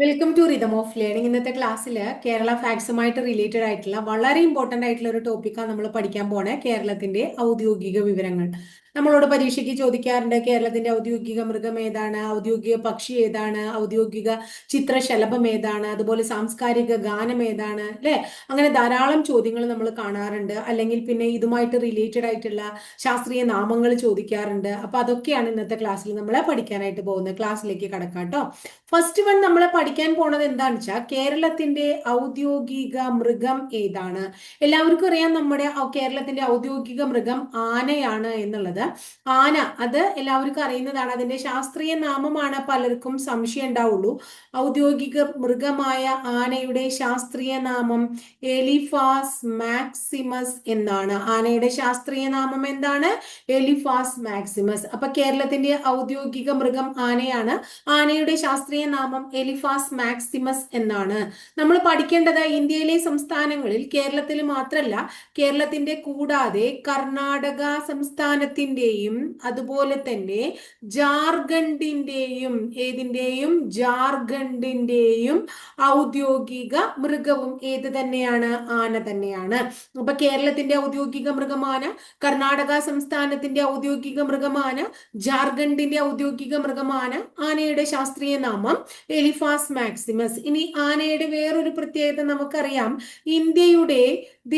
Welcome to rhythm of learning ഇന്നത്തെ ക്ലാസ്സിൽ Kerala ഫാക്സുമായിട്ട് related ആയിട്ടുള്ള വളരെ ഇമ്പോർട്ടന്റ് ആയിട്ടുള്ള ഒരു ടോപ്പിക്കാണ് നമ്മൾ പഠിക്കാൻ പോണേ കേരളത്തിന്റെ ഔദ്യോഗിക വിവരങ്ങൾ. നമ്മളോട് പരീക്ഷയ്ക്ക് ചോദിക്കാറുണ്ട് കേരളത്തിന്റെ ഔദ്യോഗിക മൃഗം ഏതാണ് ഔദ്യോഗിക പക്ഷി ഏതാണ് ഔദ്യോഗിക ചിത്രശലഭം ഏതാണ് അതുപോലെ സാംസ്കാരിക ഗാനം ഏതാണ് അല്ലെ? അങ്ങനെ ധാരാളം ചോദ്യങ്ങൾ നമ്മൾ കാണാറുണ്ട്. അല്ലെങ്കിൽ പിന്നെ ഇതുമായിട്ട് റിലേറ്റഡ് ആയിട്ടുള്ള ശാസ്ത്രീയ നാമങ്ങൾ ചോദിക്കാറുണ്ട്. അപ്പൊ അതൊക്കെയാണ് ഇന്നത്തെ ക്ലാസ്സിൽ നമ്മൾ പഠിക്കാനായിട്ട് പോകുന്നത്. ക്ലാസ്സിലേക്ക് കടക്കാം കേട്ടോ. ഫസ്റ്റ് വൺ നമ്മൾ പഠിക്കാൻ പോണത് എന്താണെന്ന് വെച്ചാൽ കേരളത്തിന്റെ ഔദ്യോഗിക മൃഗം ഏതാണ്? എല്ലാവർക്കും അറിയാം നമ്മുടെ കേരളത്തിന്റെ ഔദ്യോഗിക മൃഗം ആനയാണ് എന്നുള്ളത്. ആന അത് എല്ലാവർക്കും അറിയുന്നതാണ്. അതിന്റെ ശാസ്ത്രീയ നാമമാണ് പലർക്കും സംശയം ഉണ്ടാവുള്ളൂ. ഔദ്യോഗിക മൃഗമായ ആനയുടെ ശാസ്ത്രീയ നാമം എലിഫാസ് മാക്സിമസ് എന്നാണ്. ആനയുടെ ശാസ്ത്രീയ നാമം എന്താണ്? Elephas maximus. അപ്പൊ കേരളത്തിന്റെ ഔദ്യോഗിക മൃഗം ആനയാണ്. ആനയുടെ ശാസ്ത്രീയ നാമം എലിഫാസ് മാക്സിമസ് എന്നാണ്. നമ്മൾ പഠിക്കേണ്ടത് ഇന്ത്യയിലെ സംസ്ഥാനങ്ങളിൽ കേരളത്തിൽ മാത്രമല്ല കേരളത്തിന്റെ കൂടാതെ കർണാടക സംസ്ഥാനത്തിന്റെയും അതുപോലെ തന്നെ ജാർഖണ്ഡിന്റെയും ഏതിന്റെയും ജാർഖണ്ഡിന്റെയും ഔദ്യോഗിക മൃഗവും ഏത് തന്നെയാണ്? ആന തന്നെയാണ്. അപ്പൊ കേരളത്തിന്റെ ഔദ്യോഗിക മൃഗമാന കർണാടക സംസ്ഥാനത്തിന്റെ ഔദ്യോഗിക മൃഗമാന ജാർഖണ്ഡിന്റെ ഔദ്യോഗിക മൃഗമാന ആനയുടെ ശാസ്ത്രീയ നാമം എലിഫാസ് മാക്സിമസ്. ഇനി ആനയുടെ വേറൊരു പ്രത്യേകത നമുക്കറിയാം. ഇന്ത്യയുടെ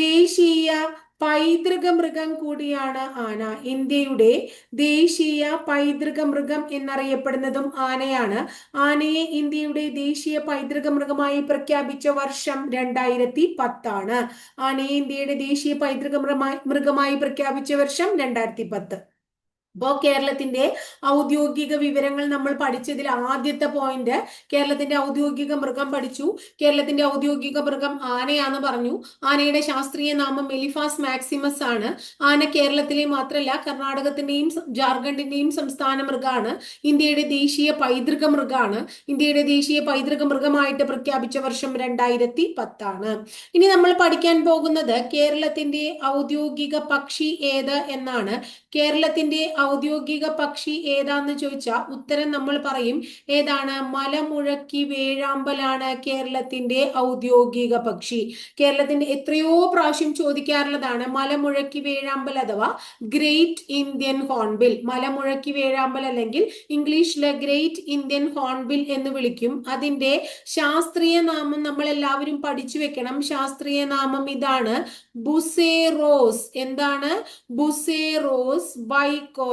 ദേശീയ പൈതൃക മൃഗം കൂടിയാണ് ആന. ഇന്ത്യയുടെ ദേശീയ പൈതൃക മൃഗം എന്നറിയപ്പെടുന്നതും ആനയാണ്. ആനയെ ഇന്ത്യയുടെ ദേശീയ പൈതൃക മൃഗമായി പ്രഖ്യാപിച്ച വർഷം രണ്ടായിരത്തി പത്താണ് ആനയെ ഇന്ത്യയുടെ ദേശീയ പൈതൃക മൃഗമായി പ്രഖ്യാപിച്ച വർഷം രണ്ടായിരത്തി പത്ത് അപ്പോൾ കേരളത്തിന്റെ ഔദ്യോഗിക വിവരങ്ങൾ നമ്മൾ പഠിച്ചതിൽ ആദ്യത്തെ പോയിന്റ് കേരളത്തിന്റെ ഔദ്യോഗിക മൃഗം പഠിച്ചു. കേരളത്തിന്റെ ഔദ്യോഗിക മൃഗം ആനയാന്ന് പറഞ്ഞു. ആനയുടെ ശാസ്ത്രീയ നാമം എലിഫാസ് മാക്സിമസ് ആണ്. ആന കേരളത്തിലെ മാത്രമല്ല കർണാടകത്തിന്റെയും ജാർഖണ്ഡിന്റെയും സംസ്ഥാന മൃഗമാണ്. ഇന്ത്യയുടെ ദേശീയ പൈതൃക മൃഗമാണ്. ഇന്ത്യയുടെ ദേശീയ പൈതൃക മൃഗമായിട്ട് പ്രഖ്യാപിച്ച വർഷം രണ്ടായിരത്തി പത്താണ് ഇനി നമ്മൾ പഠിക്കാൻ പോകുന്നത് കേരളത്തിന്റെ ഔദ്യോഗിക പക്ഷി ഏത് എന്നാണ്. കേരളത്തിന്റെ ഔദ്യോഗിക പക്ഷി ഏതാന്ന് ചോദിച്ചാൽ ഉത്തരം നമ്മൾ പറയും. ഏതാണ്? മലമുഴക്കി വേഴാമ്പലാണ് കേരളത്തിന്റെ ഔദ്യോഗിക പക്ഷി. കേരളത്തിന്റെ എത്രയോ പ്രാവശ്യം ചോദിക്കാറുള്ളതാണ് മലമുഴക്കി വേഴാമ്പൽ അഥവാ ഗ്രേറ്റ് ഇന്ത്യൻ ഹോൺബിൽ. മലമുഴക്കി വേഴാമ്പൽ അല്ലെങ്കിൽ ഇംഗ്ലീഷിലെ ഗ്രേറ്റ് ഇന്ത്യൻ ഹോൺബിൽ എന്ന് വിളിക്കും. അതിന്റെ ശാസ്ത്രീയ നാമം നമ്മൾ എല്ലാവരും പഠിച്ചു വെക്കണം. ശാസ്ത്രീയ നാമം ഇതാണ് ബുസേറോസ്. എന്താണ്? ബുസേറോസ്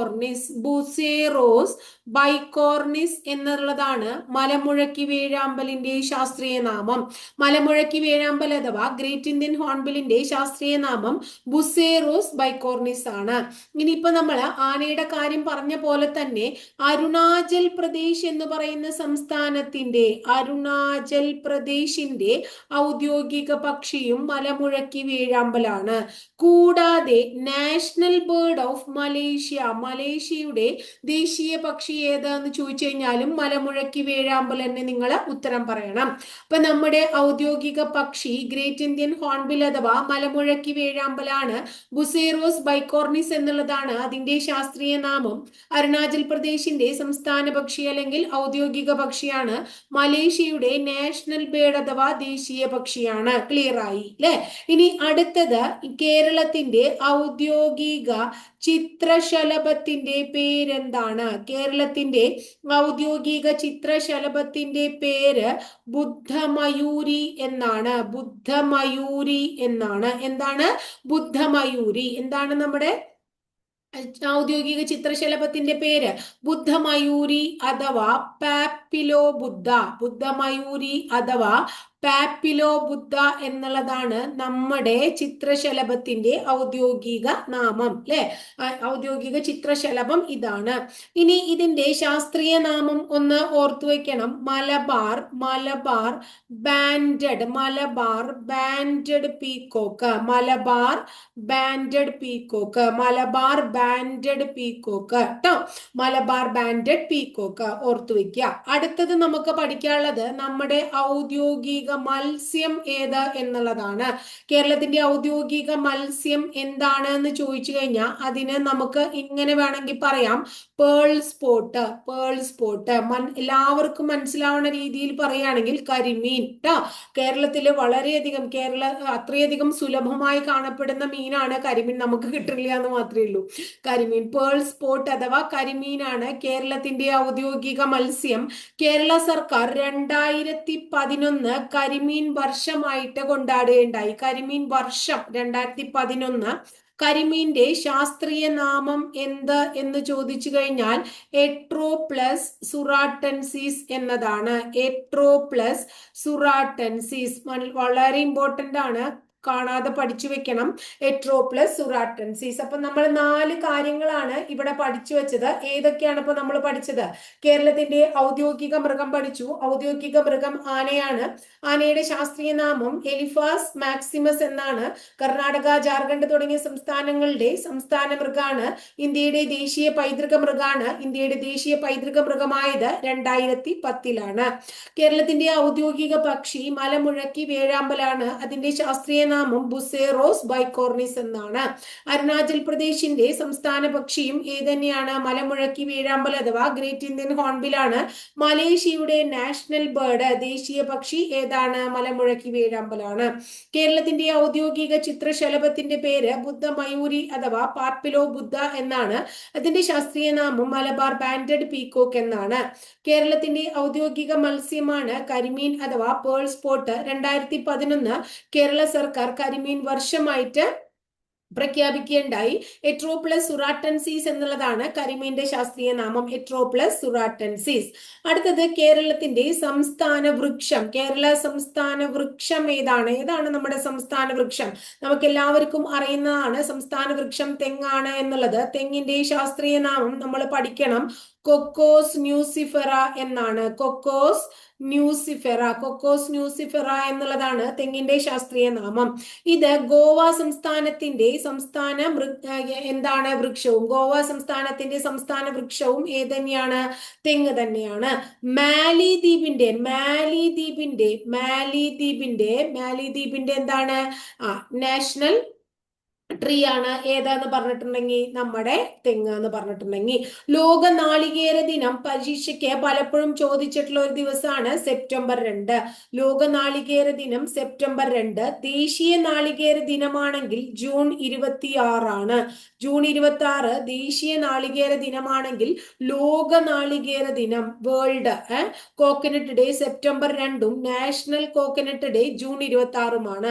ബൈക്കോർണിസ് ബുസേറോസ് ബൈക്കോർണിസ് എന്നുള്ളതാണ് മലമുഴക്കി വേഴാമ്പലിന്റെ ശാസ്ത്രീയ നാമം. മലമുഴക്കി വേഴാമ്പൽ അഥവാ ഗ്രേറ്റ് ഇന്ത്യൻ ഹോൺബിലിന്റെ ശാസ്ത്രീയ നാമം ബുസേറോസ് ബൈക്കോർണിസ് ആണ്. ഇനിയിപ്പോ നമ്മൾ ആനയുടെ കാര്യം പറഞ്ഞ പോലെ തന്നെ അരുണാചൽ പ്രദേശ് എന്ന് പറയുന്ന സംസ്ഥാനത്തിന്റെ അരുണാചൽ പ്രദേശിന്റെ ഔദ്യോഗിക പക്ഷിയും മലമുഴക്കി വേഴാമ്പലാണ്. കൂടാതെ നാഷണൽ ബേർഡ് ഓഫ് മലേഷ്യ മലേഷ്യയുടെ ദേശീയ പക്ഷി ഏതാന്ന് ചോദിച്ചു കഴിഞ്ഞാലും മലമുഴക്കി വേഴാമ്പൽ തന്നെ നിങ്ങൾ ഉത്തരം പറയണം. അപ്പൊ നമ്മുടെ ഔദ്യോഗിക പക്ഷി ഗ്രേറ്റ് ഇന്ത്യൻ ഹോൺബിൽ അഥവാ മലമുഴക്കി വേഴാമ്പലാണ് ബുസേറോസ് ബൈക്കോർണിസ് എന്നുള്ളതാണ് അതിന്റെ ശാസ്ത്രീയ നാമം. അരുണാചൽ പ്രദേശിന്റെ സംസ്ഥാന പക്ഷി അല്ലെങ്കിൽ ഔദ്യോഗിക പക്ഷിയാണ് മലേഷ്യയുടെ നാഷണൽ ബേർഡ് അഥവാ ദേശീയ പക്ഷിയാണ്. ക്ലിയർ ആയി അല്ലെ ഇനി അടുത്തത് കേരളത്തിന്റെ ഔദ്യോഗിക ചിത്രശലഭത്തിന്റെ പേരെന്താണ്? കേരളത്തിന്റെ ഔദ്യോഗിക ചിത്രശലഭത്തിന്റെ പേര് ബുദ്ധമയൂരി എന്നാണ്. ബുദ്ധമയൂരി എന്നാണ്. എന്താണ്? ബുദ്ധമയൂരി. എന്താണ് നമ്മുടെ ഔദ്യോഗിക ചിത്രശലഭത്തിന്റെ പേര്? ബുദ്ധമയൂരി അഥവാ പാപ്പിലോ ബുദ്ധ ബുദ്ധമയൂരി അഥവാ പാപ്പിലോ ബുദ്ധ എന്നുള്ളതാണ് നമ്മുടെ ചിത്രശലഭത്തിന്റെ ഔദ്യോഗിക നാമം അല്ലെ ഔദ്യോഗിക ചിത്രശലഭം ഇതാണ്. ഇനി ഇതിന്റെ ശാസ്ത്രീയ നാമം ഒന്ന് ഓർത്തു വെക്കണം. Malabar Malabar banded Malabar banded peacock Malabar banded peacock Malabar banded peacock കേട്ടോ മലബാർ ബാൻഡഡ് പീക്കോക്ക് ഓർത്തു വെക്കുക. അടുത്തത് നമുക്ക് പഠിക്കാനുള്ളത് നമ്മുടെ ഔദ്യോഗിക മത്സ്യം ഏത് എന്നുള്ളതാണ്. കേരളത്തിന്റെ ഔദ്യോഗിക മത്സ്യം എന്താണ് എന്ന് ചോദിച്ചു കഴിഞ്ഞാൽ അതിന് നമുക്ക് ഇങ്ങനെ വേണമെങ്കിൽ പറയാം. പേൾ സ്പോട്ട് പേൾ സ്പോട്ട് എല്ലാവർക്കും മനസ്സിലാവുന്ന രീതിയിൽ പറയുകയാണെങ്കിൽ കരിമീൻ കേട്ടോ കേരളത്തിൽ വളരെയധികം കേരള അത്രയധികം സുലഭമായി കാണപ്പെടുന്ന മീനാണ് കരിമീൻ. നമുക്ക് കിട്ടില്ല എന്ന് മാത്രമേ ഉള്ളൂ. കരിമീൻ പേൾ സ്പോട്ട് അഥവാ കരിമീനാണ് കേരളത്തിന്റെ ഔദ്യോഗിക മത്സ്യം. കേരള സർക്കാർ രണ്ടായിരത്തി പതിനൊന്ന് കരിമീൻ വർഷമായിട്ട് കൊണ്ടാടുകയുണ്ടായി. കരിമീൻ വർഷം രണ്ടായിരത്തി പതിനൊന്ന് കരിമീന്റെ ശാസ്ത്രീയ നാമം എന്ത് എന്ന് ചോദിച്ചു കഴിഞ്ഞാൽ എട്രോ പ്ലസ് സുറാട്ടൻസീസ് എന്നതാണ്. എട്രോ പ്ലസ് സുറാട്ടൻസീസ് വളരെ ഇമ്പോർട്ടന്റ് ആണ്. കാണാതെ പഠിച്ചു വെക്കണം. എട്രോപ്ലസ് സുറാട്ടൻസീസ്. അപ്പൊ നമ്മൾ നാല് കാര്യങ്ങളാണ് ഇവിടെ പഠിച്ചു വെച്ചത്. ഏതൊക്കെയാണ് ഇപ്പൊ നമ്മൾ പഠിച്ചത്? കേരളത്തിന്റെ ഔദ്യോഗിക മൃഗം പഠിച്ചു. ഔദ്യോഗിക മൃഗം ആനയാണ്. ആനയുടെ ശാസ്ത്രീയ നാമം എലിഫാസ് മാക്സിമസ് എന്നാണ്. കർണാടക ജാർഖണ്ഡ് തുടങ്ങിയ സംസ്ഥാനങ്ങളുടെ സംസ്ഥാന മൃഗമാണ്. ഇന്ത്യയുടെ ദേശീയ പൈതൃക മൃഗമാണ്. ഇന്ത്യയുടെ ദേശീയ പൈതൃക മൃഗമായത് രണ്ടായിരത്തി പത്തിലാണ് കേരളത്തിന്റെ ഔദ്യോഗിക പക്ഷി മലമുഴക്കി വേഴാമ്പലാണ്. അതിന്റെ ശാസ്ത്രീയ നാമം ബുസേറോസ് ബൈക്കോർണിസ് എന്നാണ്. അരുണാചൽ പ്രദേശിന്റെ സംസ്ഥാന പക്ഷിയും ഏതന്നെയാണ്? മലമുഴക്കി വീഴാമ്പൽ അഥവാ ഗ്രേറ്റ് ഇന്ത്യൻ ഹോൺബിലാണ്. മലേഷ്യയുടെ നാഷണൽ ബേർഡ് ദേശീയ പക്ഷി ഏതാണ്? മലമുഴക്കി വീഴാമ്പലാണ്. കേരളത്തിന്റെ ഔദ്യോഗിക ചിത്രശലഭത്തിന്റെ പേര് ബുദ്ധ മയൂരി അഥവാ പാർപ്പിലോ ബുദ്ധ എന്നാണ്. അതിന്റെ ശാസ്ത്രീയ നാമം മലബാർ ബാൻഡഡ് പീക്കോക്ക് എന്നാണ്. കേരളത്തിന്റെ ഔദ്യോഗിക മത്സ്യമാണ് കരിമീൻ അഥവാ പേൾ സ്പോട്ട്. രണ്ടായിരത്തി പതിനൊന്ന് കേരള സർക്കാർ കരിമീൻ വർഷമായിട്ട് പ്രഖ്യാപിക്കുകയുണ്ടായി. എട്രോപ്ലസ് സുറാട്ടൻസീസ് എന്നുള്ളതാണ് കരിമീന്റെ ശാസ്ത്രീയ നാമം എട്രോപ്ലസ് സുറാട്ടൻസീസ്. അടുത്തത് കേരളത്തിന്റെ സംസ്ഥാന വൃക്ഷം. കേരള സംസ്ഥാന വൃക്ഷം ഏതാണ്? ഏതാണ് നമ്മുടെ സംസ്ഥാന വൃക്ഷം? നമുക്ക് എല്ലാവർക്കും അറിയുന്നതാണ് സംസ്ഥാന വൃക്ഷം തെങ്ങാണ് എന്നുള്ളത്. തെങ്ങിന്റെ ശാസ്ത്രീയ നാമം നമ്മൾ പഠിക്കണം. കൊക്കോസ് ന്യൂസിഫറ എന്നാണ്. കൊക്കോസ് ന്യൂസിഫെറ കൊക്കോസ് ന്യൂസിഫെറ എന്നുള്ളതാണ് തെങ്ങിന്റെ ശാസ്ത്രീയ നാമം. ഇത് ഗോവ സംസ്ഥാനത്തിന്റെ സംസ്ഥാന എന്താണ് വൃക്ഷവും? ഗോവ സംസ്ഥാനത്തിന്റെ സംസ്ഥാന വൃക്ഷവും ഏതന്നെയാണ്? തെങ്ങ് തന്നെയാണ്. മാലി ദ്വീപിന്റെ മാലി ദ്വീപിന്റെ മാലി ദ്വീപിന്റെ മാലി ദ്വീപിന്റെ എന്താണ്? ആ നാഷണൽ ട്രീ ആണ് ഏതാന്ന് പറഞ്ഞിട്ടുണ്ടെങ്കിൽ നമ്മുടെ തെങ്ങ് എന്ന് പറഞ്ഞിട്ടുണ്ടെങ്കിൽ ലോക നാളികേര ദിനം പരീക്ഷയ്ക്ക് പലപ്പോഴും ചോദിച്ചിട്ടുള്ള ഒരു ദിവസമാണ് സെപ്റ്റംബർ രണ്ട്. ലോക നാളികേര ദിനം സെപ്റ്റംബർ രണ്ട്. ദേശീയ നാളികേര ദിനമാണെങ്കിൽ ജൂൺ ഇരുപത്തി ആറാണ് ജൂൺ ഇരുപത്തി ആറ് ദേശീയ നാളികേര ദിനമാണെങ്കിൽ ലോക നാളികേര ദിനം വേൾഡ് കോക്കനട്ട് ഡേ സെപ്റ്റംബർ രണ്ടും നാഷണൽ കോക്കനട്ട് ഡേ ജൂൺ ഇരുപത്തി ആറുമാണ്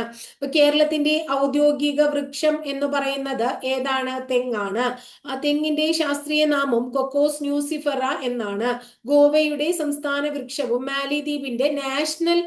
കേരളത്തിന്റെ ഔദ്യോഗിക വൃക്ഷം എന്ന് പറയുന്നത് ഏതാണ്? തെങ്ങാണ്. ആ തെങ്ങിന്റെ ശാസ്ത്രീയ നാമം കൊക്കോസ് ന്യൂസിഫറ എന്നാണ്. ഗോവയുടെ സംസ്ഥാന വൃക്ഷവും മാലിദ്വീപിന്റെ നാഷണൽ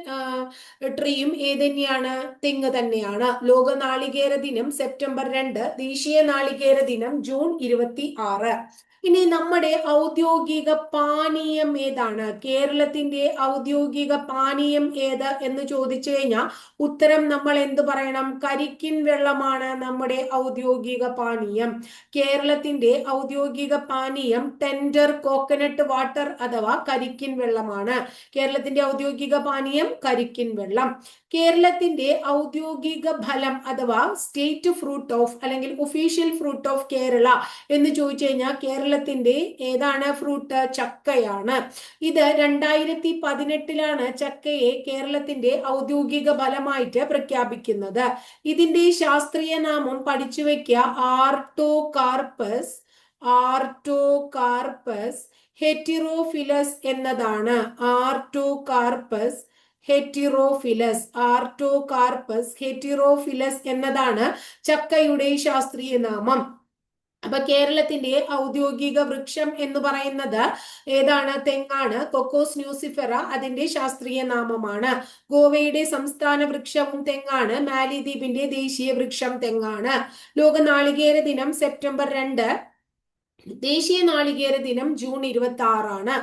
ട്രീയും ഏതന്നെയാണ്? തെങ്ങ് തന്നെയാണ്. ലോക നാളികേര ദിനം സെപ്റ്റംബർ രണ്ട് ദേശീയ നാളികേര ദിനം ജൂൺ ഇരുപത്തി ആറ്. ഇനി നമ്മുടെ ഔദ്യോഗിക പാനീയം ഏതാണ്? കേരളത്തിന്റെ ഔദ്യോഗിക പാനീയം ഏത് എന്ന് ചോദിച്ചു കഴിഞ്ഞാൽ ഉത്തരം നമ്മൾ എന്ത് പറയണം? കരിക്കിൻ വെള്ളമാണ് നമ്മുടെ ഔദ്യോഗിക പാനീയം. കേരളത്തിന്റെ ഔദ്യോഗിക പാനീയം ടെൻഡർ കോക്കനട്ട് വാട്ടർ അഥവാ കരിക്കിൻ വെള്ളമാണ്. കേരളത്തിന്റെ ഔദ്യോഗിക പാനീയം കരിക്കിൻ വെള്ളം. കേരളത്തിന്റെ ഔദ്യോഗിക ഫലം അഥവാ സ്റ്റേറ്റ് ഫ്രൂട്ട് ഓഫ് അല്ലെങ്കിൽ ഒഫീഷ്യൽ ഫ്രൂട്ട് ഓഫ് കേരള എന്ന് ചോദിച്ചു കഴിഞ്ഞാൽ കേരളത്തിന്റെ ഏതാണ് ഫ്രൂട്ട് ചക്കയാണ്. ഇത് രണ്ടായിരത്തി പതിനെട്ടിലാണ് ചക്കയെ കേരളത്തിന്റെ ഔദ്യോഗിക ഫലമായിട്ട് പ്രഖ്യാപിക്കുന്നത്. ഇതിന്റെ ശാസ്ത്രീയ നാമം പഠിച്ചു വെക്കുക. ആർട്ടോ കാർപ്പസ് ആർട്ടോ കാർപ്പസ് ഹെറ്റിറോഫിലസ് എന്നതാണ്. ആർട്ടോ കാർപ്പസ് ഹെറ്റിറോഫിലസ് ആർട്ടോകാർപ്പസ് ഹെറ്റിറോഫിലസ് എന്നതാണ് ചക്കയുടെ ശാസ്ത്രീയ നാമം. അപ്പൊ കേരളത്തിന്റെ ഔദ്യോഗിക വൃക്ഷം എന്ന് പറയുന്നത് ഏതാണ്? തെങ്ങാണ്. കൊക്കോസ് ന്യൂസിഫെറ അതിന്റെ ശാസ്ത്രീയ നാമമാണ്. ഗോവയുടെ സംസ്ഥാന വൃക്ഷവും തെങ്ങാണ്. മാലിദ്വീപിന്റെ ദേശീയ വൃക്ഷം തെങ്ങാണ്. ലോക നാളികേര ദിനം സെപ്റ്റംബർ രണ്ട് ദേശീയ നാളികേര ദിനം ജൂൺ ഇരുപത്തി ആറാണ്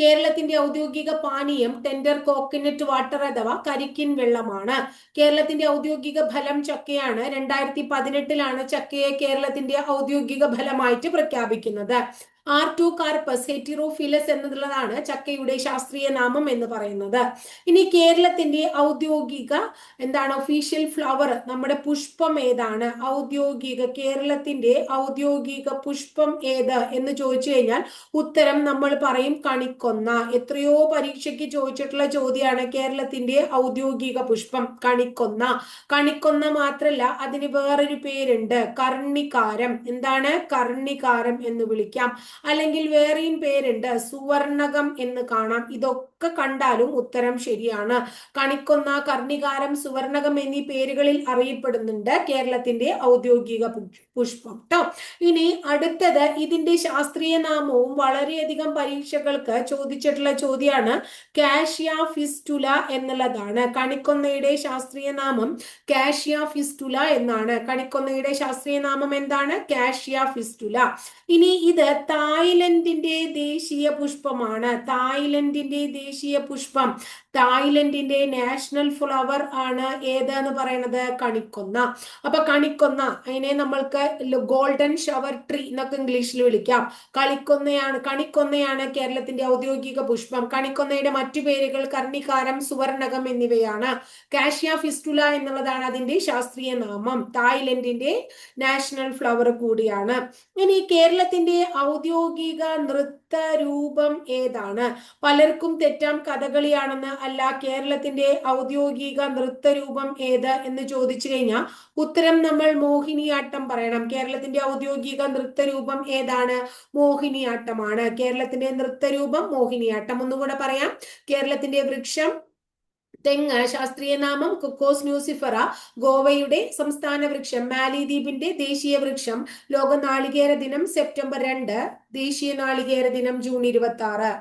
കേരളത്തിന്റെ ഔദ്യോഗിക പാനീയം ടെൻഡർ കോക്കനറ്റ് വാട്ടർ അഥവാ കരിക്കിൻ വെള്ളമാണ്. കേരളത്തിന്റെ ഔദ്യോഗിക ഫലം ചക്കയാണ്. രണ്ടായിരത്തി പതിനെട്ടിലാണ് ചക്കയെ കേരളത്തിന്റെ ഔദ്യോഗിക ഫലമായിട്ട് പ്രഖ്യാപിക്കുന്നത്. ആർട്ടോകാർപ്പസ് ഹെറ്റിറോഫിലസ് എന്നുള്ളതാണ് ചക്കയുടെ ശാസ്ത്രീയ നാമം എന്ന് പറയുന്നത്. ഇനി കേരളത്തിന്റെ ഔദ്യോഗിക എന്താണ് ഒഫീഷ്യൽ ഫ്ലവർ നമ്മുടെ പുഷ്പം ഏതാണ്? ഔദ്യോഗിക കേരളത്തിന്റെ ഔദ്യോഗിക പുഷ്പം ഏത് എന്ന് ചോദിച്ചു കഴിഞ്ഞാൽ ഉത്തരം നമ്മൾ പറയും കണിക്കൊന്ന. എത്രയോ പരീക്ഷയ്ക്ക് ചോദിച്ചിട്ടുള്ള ചോദ്യമാണ് കേരളത്തിന്റെ ഔദ്യോഗിക പുഷ്പം കണിക്കൊന്ന. കണിക്കൊന്ന മാത്രല്ല അതിന് വേറൊരു പേരുണ്ട് കർണികാരം. എന്താണ്? കർണികാരം എന്ന് വിളിക്കാം. അല്ലെങ്കിൽ വേറെയും പേരുണ്ട് സുവർണകം എന്ന് കാണാം. ഇതൊക്കെ കണ്ടാലും ഉത്തരം ശരിയാണ്. കണിക്കൊന്ന കർണികാരം സുവർണകം എന്നീ പേരുകളിൽ അറിയപ്പെടുന്നുണ്ട് കേരളത്തിന്റെ ഔദ്യോഗിക പുഷ്പം കേട്ടോ ഇനി അടുത്തത് ഇതിന്റെ ശാസ്ത്രീയ നാമവും വളരെയധികം പരീക്ഷകൾക്ക് ചോദിച്ചിട്ടുള്ള ചോദ്യമാണ് കാഷ്യ ഫിസ്റ്റുല എന്നുള്ളതാണ്. കണിക്കൊന്നയുടെ ശാസ്ത്രീയ നാമം കാഷ്യ ഫിസ്റ്റുല എന്നാണ്. കണിക്കൊന്നയുടെ ശാസ്ത്രീയ നാമം എന്താണ്? Cassia fistula. ഇനി ഇത് തായ്ലൻഡിന്റെ ദേശീയ പുഷ്പമാണ്. തായ്ലൻഡിന്റെ ദേശീയ പുഷ്പം. തായ്ലൻഡിന്റെ നാഷണൽ ഫ്ലവർ ആണ് ഏതെന്ന് പറയുന്നത് കണിക്കൊന്ന. അപ്പൊ കണിക്കൊന്ന അതിനെ നമ്മൾക്ക് ഗോൾഡൻ ഷവർ ട്രീ എന്നൊക്കെ ഇംഗ്ലീഷിൽ വിളിക്കാം. കളിക്കൊന്നയാണ് കണിക്കൊന്നയാണ് കേരളത്തിന്റെ ഔദ്യോഗിക പുഷ്പം. കണിക്കൊന്നയുടെ മറ്റു പേരുകൾ കർണികാരം സുവർണകം എന്നിവയാണ്. കാഷ്യ ഫിസ്റ്റുല എന്നുള്ളതാണ് അതിന്റെ ശാസ്ത്രീയ നാമം. തായ്ലൻഡിന്റെ നാഷണൽ ഫ്ലവർ കൂടിയാണ്. ഇനി കേരളത്തിന്റെ ഔദ്യോഗിക നൃത്ത രൂപം ഏതാണ്? പലർക്കും തെറ്റാം കഥകളിയാണെന്ന് അല്ല കേരളത്തിന്റെ ഔദ്യോഗിക നൃത്തരൂപം ഏത് എന്ന് ചോദിച്ചു കഴിഞ്ഞാൽ ഉത്തരം നമ്മൾ മോഹിനിയാട്ടം പറയണം. കേരളത്തിന്റെ ഔദ്യോഗിക നൃത്തരൂപം ഏതാണ്? മോഹിനിയാട്ടമാണ്. കേരളത്തിന്റെ നൃത്തരൂപം മോഹിനിയാട്ടം ഒന്നുകൂടെ പറയാം. കേരളത്തിന്റെ വൃക്ഷം തെങ്ങ് ശാസ്ത്രീയ നാമം കുക്കോസ് ന്യൂസിഫറ ഗോവയുടെ സംസ്ഥാന വൃക്ഷം മാലിദ്വീപിന്റെ ദേശീയ വൃക്ഷം ലോക നാളികേര ദിനം സെപ്റ്റംബർ രണ്ട് ദേശീയ നാളികേര ദിനം ജൂൺ ഇരുപത്തി ആറ്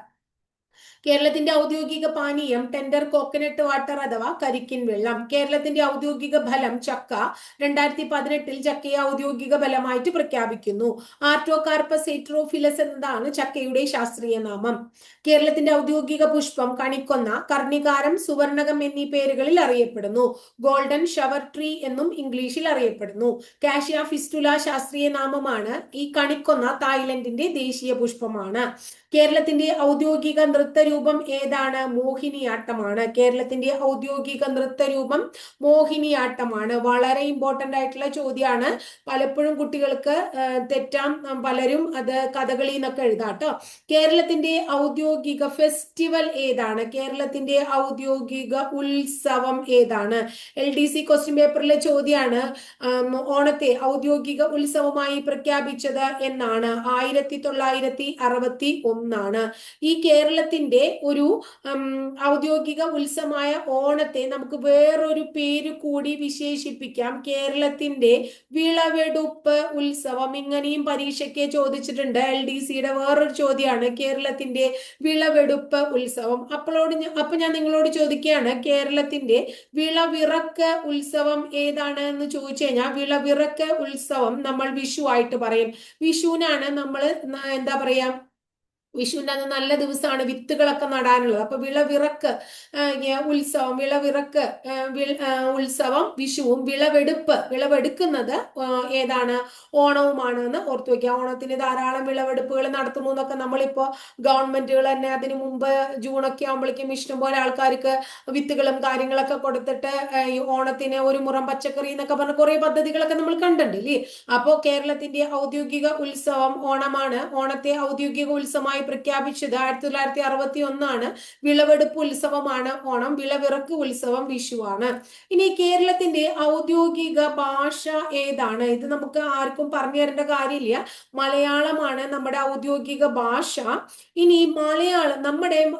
കേരളത്തിന്റെ ഔദ്യോഗിക പാനീയം ടെൻഡർ കോക്കനട്ട് വാട്ടർ അഥവാ കരിക്കിൻ വെള്ളം. കേരളത്തിന്റെ ഔദ്യോഗിക ഫലം ചക്ക. രണ്ടായിരത്തി പതിനെട്ടിൽ ചക്കയെ ഔദ്യോഗിക ഫലമായിട്ട് പ്രഖ്യാപിക്കുന്നു. ആർട്ടോകാർപ്പസ് എട്രോഫിലസ് എന്നതാണ് ചക്കയുടെ ശാസ്ത്രീയ നാമം. കേരളത്തിന്റെ ഔദ്യോഗിക പുഷ്പം കണിക്കൊന്ന കർണികാരം സുവർണകം എന്നീ പേരുകളിൽ അറിയപ്പെടുന്നു. ഗോൾഡൻ ഷവർ ട്രീ എന്നും ഇംഗ്ലീഷിൽ അറിയപ്പെടുന്നു. കാഷ്യ ഫിസ്റ്റുല ശാസ്ത്രീയ നാമമാണ് ഈ കണിക്കൊന്ന തായ്ലൻഡിന്റെ ദേശീയ പുഷ്പമാണ്. കേരളത്തിന്റെ ഔദ്യോഗിക നൃത്തരൂപം ഏതാണ്? മോഹിനിയാട്ടമാണ്. കേരളത്തിന്റെ ഔദ്യോഗിക നൃത്തരൂപം മോഹിനിയാട്ടമാണ്. വളരെ ഇമ്പോർട്ടന്റ് ആയിട്ടുള്ള ചോദ്യമാണ് പലപ്പോഴും കുട്ടികൾക്ക് തെറ്റാം പലരും അത് കഥകളി എന്നൊക്കെ എഴുതാട്ടോ കേരളത്തിന്റെ ഔദ്യോഗിക ഫെസ്റ്റിവൽ ഏതാണ്? കേരളത്തിന്റെ ഔദ്യോഗിക ഉത്സവം ഏതാണ്? L D C question paper ചോദ്യമാണ് ഓണത്തെ ഔദ്യോഗിക ഉത്സവമായി പ്രഖ്യാപിച്ചത് എന്നാണ്. ആയിരത്തി തൊള്ളായിരത്തി അറുപത്തി ഒന്നാണ്. ഈ കേരളത്തിന്റെ ഒരു ഔദ്യോഗിക ഉത്സവമായ ഓണത്തെ നമുക്ക് വേറൊരു പേര് കൂടി വിശേഷിപ്പിക്കാം. കേരളത്തിന്റെ വിളവെടുപ്പ് ഉത്സവം. ഇങ്ങനെയും പരീക്ഷയ്ക്ക് ചോദിച്ചിട്ടുണ്ട്. എൽ ഡി സിയുടെ വേറൊരു ചോദ്യമാണ്. കേരളത്തിന്റെ വിളവെടുപ്പ് ഉത്സവം. അപ്പോളോട് അപ്പൊ ഞാൻ നിങ്ങളോട് ചോദിക്കുകയാണ്. കേരളത്തിന്റെ വിളവിറക്ക് ഉത്സവം ഏതാണ് എന്ന് ചോദിച്ചു കഴിഞ്ഞാൽ വിളവിറക്ക് ഉത്സവം നമ്മൾ വിഷു ആയിട്ട് പറയും. വിഷുവിനാണ് നമ്മൾ എന്താ പറയാ വിഷുവിന്റെ അന്ന് നല്ല ദിവസമാണ് വിത്തുകളൊക്കെ നടാനുള്ളത്. അപ്പൊ വിളവിറക്ക് ഉത്സവം വിളവിറക്ക് ഉത്സവം വിഷുവും വിളവെടുപ്പ്. വിളവെടുക്കുന്നത് ഏതാണ്? ഓണവുമാണ് എന്ന് ഓർത്തു വെക്കുക. ഓണത്തിന് ധാരാളം വിളവെടുപ്പുകൾ നടത്തുന്നു എന്നൊക്കെ നമ്മളിപ്പോ ഗവൺമെന്റുകൾ തന്നെ അതിനു മുമ്പ് ജൂണൊക്കെ ആകുമ്പോഴേക്കും ഇഷ്ടംപോലെ ആൾക്കാർക്ക് വിത്തുകളും കാര്യങ്ങളൊക്കെ കൊടുത്തിട്ട് ഈ ഓണത്തിന് ഒരു മുറം പച്ചക്കറി എന്നൊക്കെ പറഞ്ഞ കുറെ പദ്ധതികളൊക്കെ നമ്മൾ കണ്ടിട്ടുണ്ട് അല്ലേ അപ്പോ കേരളത്തിന്റെ ഔദ്യോഗിക ഉത്സവം ഓണമാണ്. ഓണത്തെ ഔദ്യോഗിക ഉത്സവമായി പ്രഖ്യാപിച്ചത് ആയിരത്തി തൊള്ളായിരത്തി അറുപത്തി ഒന്നാണ് വിളവെടുപ്പ് ഉത്സവമാണ്. ഓണം വിളവിറക്ക് ഉത്സവം വിഷുവാണ്. ഇനി കേരളത്തിന്റെ ഔദ്യോഗിക ഭാഷ ഏതാണ്? ഇത് നമുക്ക് ആർക്കും പറഞ്ഞു തരേണ്ട കാര്യമില്ല. മലയാളമാണ് നമ്മുടെ ഔദ്യോഗിക ഭാഷ. ഇനി മലയാളം നമ്മുടെ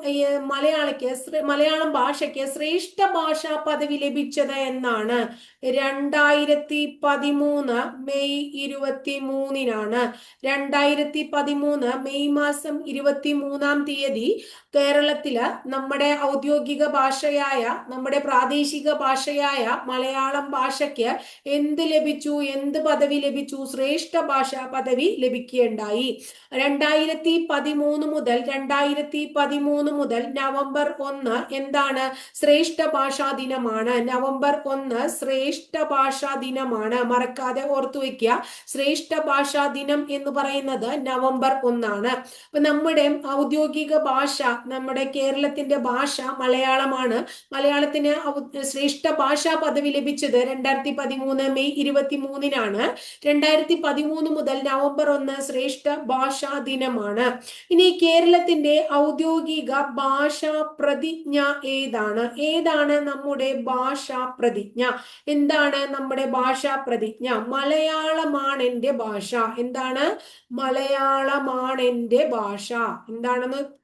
മലയാളിക്ക് മലയാളം ഭാഷയ്ക്ക് ശ്രേഷ്ഠ ഭാഷാ പദവി ലഭിച്ചത് എന്നാണ്. രണ്ടായിരത്തി പതിമൂന്ന് മെയ് ഇരുപത്തി മൂന്നിനാണ് രണ്ടായിരത്തി പതിമൂന്ന് മെയ് മാസം ഇരുപത്തി മൂന്നാം തീയതി കേരളത്തിൽ നമ്മുടെ ഔദ്യോഗിക ഭാഷയായ നമ്മുടെ പ്രാദേശിക ഭാഷയായ മലയാളം ഭാഷയ്ക്ക് എന്ത് ലഭിച്ചു എന്ത് പദവി ലഭിച്ചു ശ്രേഷ്ഠ ഭാഷാ പദവി ലഭിക്കുകയുണ്ടായി. രണ്ടായിരത്തി പതിമൂന്ന് മുതൽ രണ്ടായിരത്തി പതിമൂന്ന് മുതൽ നവംബർ ഒന്ന് എന്താണ് ശ്രേഷ്ഠ ഭാഷാ ദിനമാണ്. നവംബർ ഒന്ന് ശ്രേഷ്ഠ ഭാഷാ ദിനമാണ്. മറക്കാതെ ഓർത്തു വെക്കുക ശ്രേഷ്ഠ ഭാഷാ ദിനം എന്ന് പറയുന്നത് നവംബർ ഒന്നാണ്. അപ്പൊ നമ്മുടെ ഔദ്യോഗിക ഭാഷ നമ്മുടെ കേരളത്തിന്റെ ഭാഷ മലയാളമാണ്. മലയാളത്തിന് ശ്രേഷ്ഠ ഭാഷാ പദവി ലഭിച്ചത് രണ്ടായിരത്തി പതിമൂന്ന് മെയ് ഇരുപത്തി മൂന്നിനാണ് രണ്ടായിരത്തി പതിമൂന്ന് മുതൽ നവംബർ ഒന്ന് ശ്രേഷ്ഠ ഭാഷാ ദിനമാണ്. ഇനി കേരളത്തിന്റെ ഔദ്യോഗിക ഭാഷാ പ്രതിജ്ഞ ഏതാണ്? ഏതാണ് നമ്മുടെ ഭാഷാ പ്രതിജ്ഞ? എന്താണ് നമ്മുടെ ഭാഷാ പ്രതിജ്ഞ? മലയാളമാണ് എന്റെ ഭാഷ. എന്താണ്? മലയാളമാണ് എന്റെ ഭാഷ. എന്താണെന്ന്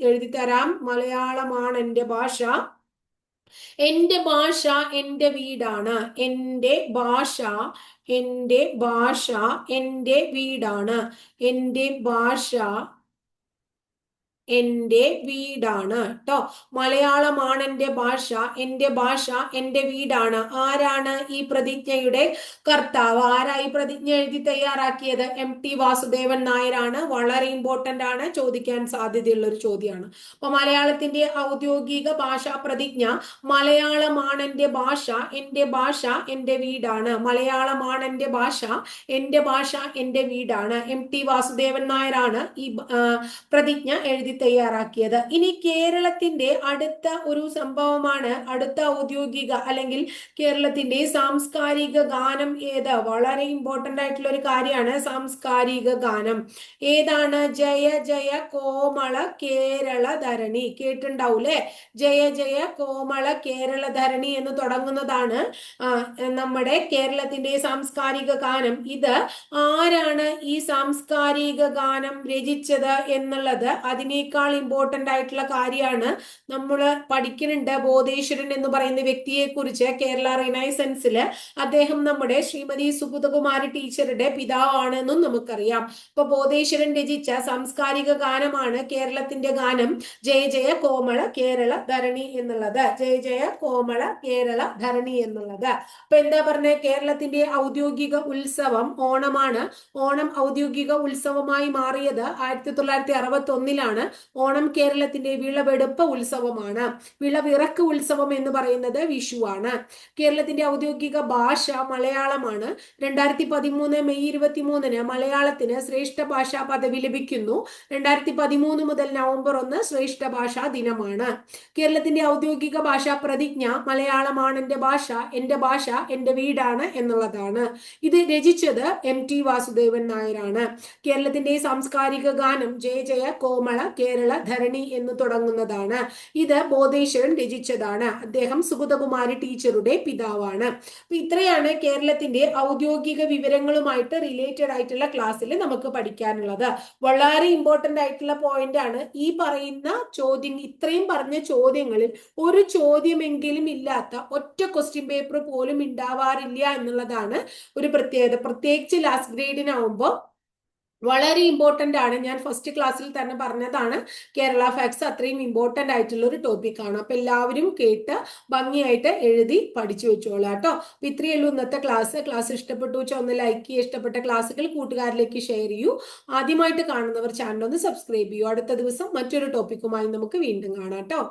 എഴുതി തരാം. മലയാളമാണ് എന്റെ ഭാഷ. എന്റെ ഭാഷ എന്റെ വീടാണ്. എന്റെ ഭാഷ എന്റെ ഭാഷ എന്റെ വീടാണ്. എന്റെ ഭാഷ എന്റെ വീടാണ് കേട്ടോ മലയാളമാണ് എന്റെ ഭാഷ എന്റെ ഭാഷ എന്റെ വീടാണ്. ആരാണ് ഈ പ്രതിജ്ഞയുടെ കർത്താവ്? ആരാ ഈ പ്രതിജ്ഞ എഴുതി തയ്യാറാക്കിയത്? എം ടി വാസുദേവൻ നായരാണ്. വളരെ ഇമ്പോർട്ടന്റ് ആണ്. ചോദിക്കാൻ സാധ്യതയുള്ള ഒരു ചോദ്യമാണ്. അപ്പൊ മലയാളത്തിന്റെ ഔദ്യോഗിക ഭാഷാ പ്രതിജ്ഞ മലയാളമാണ് എന്റെ ഭാഷ എന്റെ ഭാഷ എന്റെ വീടാണ്. മലയാളമാണ് എന്റെ ഭാഷ എന്റെ ഭാഷ എന്റെ വീടാണ്. എം ടി വാസുദേവൻ നായരാണ് ഈ പ്രതിജ്ഞ എഴുതി തയ്യാറാക്കിയത്. ഇനി കേരളത്തിന്റെ അടുത്ത ഒരു സംഭവമാണ് അടുത്ത ഔദ്യോഗിക അല്ലെങ്കിൽ കേരളത്തിന്റെ സാംസ്കാരിക ഗാനം ഏത്? വളരെ ഇമ്പോർട്ടന്റ് ആയിട്ടുള്ള ഒരു കാര്യമാണ് സാംസ്കാരിക ഗാനം. ഏതാണ്? ജയ ജയ കോമള കേരള ധരണി. കേട്ടിണ്ടാവൂലേ? ജയ ജയ കോമള കേരള ധരണി എന്ന് തുടങ്ങുന്നതാണ് നമ്മുടെ കേരളത്തിന്റെ സാംസ്കാരിക ഗാനം. ഇത് ആരാണ് ഈ സാംസ്കാരിക ഗാനം രചിച്ചത് എന്നുള്ളത് അതിനെ അതിനേക്കാൾ ഇമ്പോർട്ടന്റ് ആയിട്ടുള്ള കാര്യമാണ് നമ്മൾ പഠിക്കുന്നുണ്ട്. ബോധേശ്വരൻ എന്ന് പറയുന്ന വ്യക്തിയെ കുറിച്ച് കേരള റിനൈസൻസിൽ അദ്ദേഹം നമ്മുടെ ശ്രീമതി സുഗതകുമാരി ടീച്ചറുടെ പിതാവാണെന്നും നമുക്കറിയാം. ഇപ്പൊ ബോധേശ്വരൻ രചിച്ച സാംസ്കാരിക ഗാനമാണ് കേരളത്തിന്റെ ഗാനം ജയ ജയ കോമള കേരള ധരണി എന്നുള്ളത്. ജയ ജയ കോമള കേരള ധരണി എന്നുള്ളത്. അപ്പൊ എന്താ പറഞ്ഞ? കേരളത്തിന്റെ ഔദ്യോഗിക ഉത്സവം ഓണമാണ്. ഓണം ഔദ്യോഗിക ഉത്സവമായി മാറിയത് ആയിരത്തി തൊള്ളായിരത്തി അറുപത്തി ഒന്നിലാണ് ഓണം കേരളത്തിന്റെ വിളവെടുപ്പ് ഉത്സവമാണ്. വിളവിറക്ക് ഉത്സവം എന്ന് പറയുന്നത് വിഷുവാണ്. കേരളത്തിന്റെ ഔദ്യോഗിക ഭാഷ മലയാളമാണ്. രണ്ടായിരത്തി പതിമൂന്ന് മെയ് ഇരുപത്തി മൂന്നിന് മലയാളത്തിന് ശ്രേഷ്ഠ ഭാഷാ പദവി ലഭിക്കുന്നു. രണ്ടായിരത്തി പതിമൂന്ന് മുതൽ നവംബർ ഒന്ന് ശ്രേഷ്ഠ ഭാഷാ ദിനമാണ്. കേരളത്തിന്റെ ഔദ്യോഗിക ഭാഷാ പ്രതിജ്ഞ മലയാളമാണ് എന്റെ ഭാഷ എന്റെ ഭാഷ എന്റെ വീടാണ് എന്നുള്ളതാണ്. ഇത് രചിച്ചത് എം ടി വാസുദേവൻ നായരാണ്. കേരളത്തിന്റെ സാംസ്കാരിക ഗാനം ജയ ജയ കോമള കേരള ധരണി എന്ന് തുടങ്ങുന്നതാണ്. ഇത് ബോധേശ്വരൻ രചിച്ചതാണ്. അദ്ദേഹം സുഗതകുമാരി ടീച്ചറുടെ പിതാവാണ്. അപ്പൊ ഇത്രയാണ് കേരളത്തിന്റെ ഔദ്യോഗിക വിവരങ്ങളുമായിട്ട് റിലേറ്റഡ് ആയിട്ടുള്ള ക്ലാസ്സിൽ നമുക്ക് പഠിക്കാനുള്ളത്. വളരെ ഇമ്പോർട്ടന്റ് ആയിട്ടുള്ള പോയിന്റ് ആണ്. ഈ പറയുന്ന ചോദ്യം ഇത്രയും പറഞ്ഞ ചോദ്യങ്ങളിൽ ഒരു ചോദ്യമെങ്കിലും ഇല്ലാത്ത ഒറ്റ ക്വസ്റ്റ്യൻ പേപ്പർ പോലും ഉണ്ടാവാറില്ല എന്നുള്ളതാണ് ഒരു പ്രത്യേകത. പ്രത്യേകിച്ച് ലാസ്റ്റ് ഗ്രേഡിനാവുമ്പോൾ വളരെ ഇമ്പോർട്ടന്റ് ആണ്. ഞാൻ ഫസ്റ്റ് ക്ലാസ്സിൽ തന്നെ പറഞ്ഞതാണ് കേരള ഫാക്സ് അത്രയും ഇമ്പോർട്ടന്റ് ആയിട്ടുള്ള ഒരു ടോപ്പിക്കാണ് അപ്പം എല്ലാവരും കേട്ട് ഭംഗിയായിട്ട് എഴുതി പഠിച്ചു വെച്ചോളാം കേട്ടോ. അപ്പം ഇത്രയേ ഉള്ളൂ ഇന്നത്തെ ക്ലാസ് ക്ലാസ് ഇഷ്ടപ്പെട്ടു വെച്ചാൽ ഒന്ന് ലൈക്ക് ചെയ്യുക. ഇഷ്ടപ്പെട്ട ക്ലാസ്സുകൾ കൂട്ടുകാരിലേക്ക് ഷെയർ ചെയ്യൂ. ആദ്യമായിട്ട് കാണുന്നവർ ചാനൽ ഒന്ന് സബ്സ്ക്രൈബ് ചെയ്യൂ. അടുത്ത ദിവസം മറ്റൊരു ടോപ്പിക്കുമായി നമുക്ക് വീണ്ടും കാണാം കേട്ടോ.